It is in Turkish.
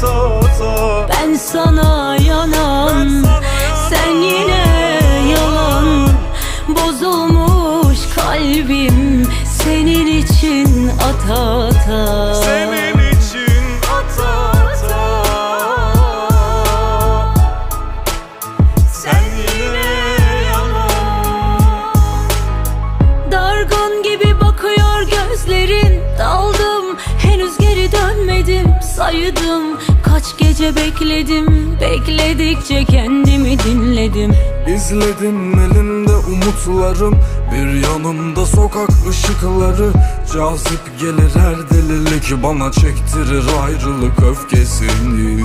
to to Ben sana yanan ben Sen yine yalan. Bozulmuş kalbim Senin için ata ata Saydım kaç gece bekledim. Bekledikçe kendimi dinledim. İzledim elinde umutlarım Bir yanımda sokak ışıkları. Cazip gelir her delilik Bana çektirir ayrılık öfkesini